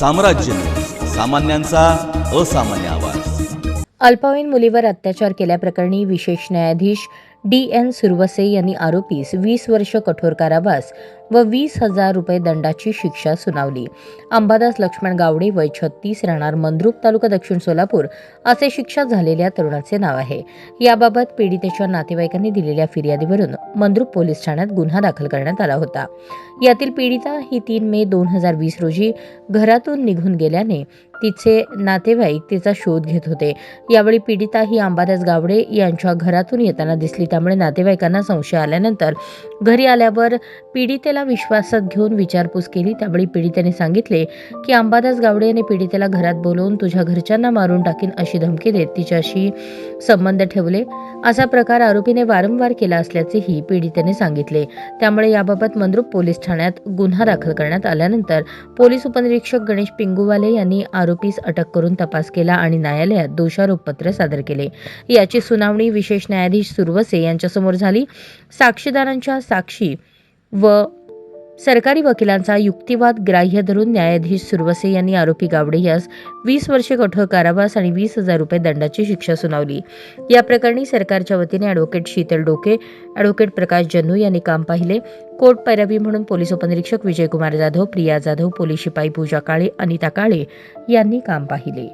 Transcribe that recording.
साम्राज्य. सामान्यांचा असामान्य आवाज. अल्पवयीन मुलीवर अत्याचार केल्याप्रकरणी विशेष न्यायाधीश डी एन सुरवसे यांनी आरोपीस वीस वर्ष कठोर कारावास व वीस हजार रुपये दंडाची शिक्षा सुनावली. अंबादास लक्ष्मण गावडे वय छत्तीस राहणार मंद्रुप तालुका दक्षिण सोलापूर असे शिक्षा झालेल्या तरुणाचे नाव आहे. याबाबत पीडितेच्या नातेवाईकांनी दिलेल्या फिर्यादीवरून मंद्रुप पोलीस ठाण्यात गुन्हा दाखल करण्यात आला होता. यातील पीडिता ही तीन मे दोन हजार वीस रोजी घरातून निघून गेल्याने तिचे नातेवाईक तिचा शोध घेत होते. यावेळी पीडिता ही अंबादास गावडे यांच्या घरातून येताना दिसली. त्यामुळे नातेवाईकांना संशय आल्यानंतर घरी आल्यावर पीडितेला विश्वासात घेऊन विचारपूस केली. त्यावेळी पीडितेने सांगितले की अंबादास गावडे यांनी पीडितेला घरात बोलवून तुझ्या घरच्यांना मारून टाकीन अशी धमकी देत तिच्याशी संबंध ठेवले. असा प्रकार आरोपीने वारंवार केला असल्याचेही पीडितेने सांगितले. त्यामुळे याबाबत मंद्रुप पोलीस ठाण्यात गुन्हा दाखल करण्यात आल्यानंतर पोलीस उपनिरीक्षक गणेश पिंगुवाले यांनी आरोपीस अटक करून तपास केला आणि न्यायालयात दोषारोपपत्र सादर केले. याची सुनावणी विशेष न्यायाधीश सुरवसे यांच्यासमोर झाली. साक्षीदारांच्या साक्षी व सरकारी वकिलांचा युक्तिवाद ग्राह्य धरून न्यायाधीश सुरवसे यांनी आरोपी गावडे यास वीस वर्षे कठोर कारावास आणि वीस हजार रुपये दंडाची शिक्षा सुनावली. या प्रकरणी सरकारच्या वतीने ॲडव्होकेट शीतल डोके ॲडव्होकेट प्रकाश जन्नू यांनी काम पाहिले. कोर्ट पैरवी म्हणून पोलीस उपनिरीक्षक विजयकुमार जाधव प्रिया जाधव पोलीस शिपाई पूजा काळे अनिता काळे यांनी काम पाहिले.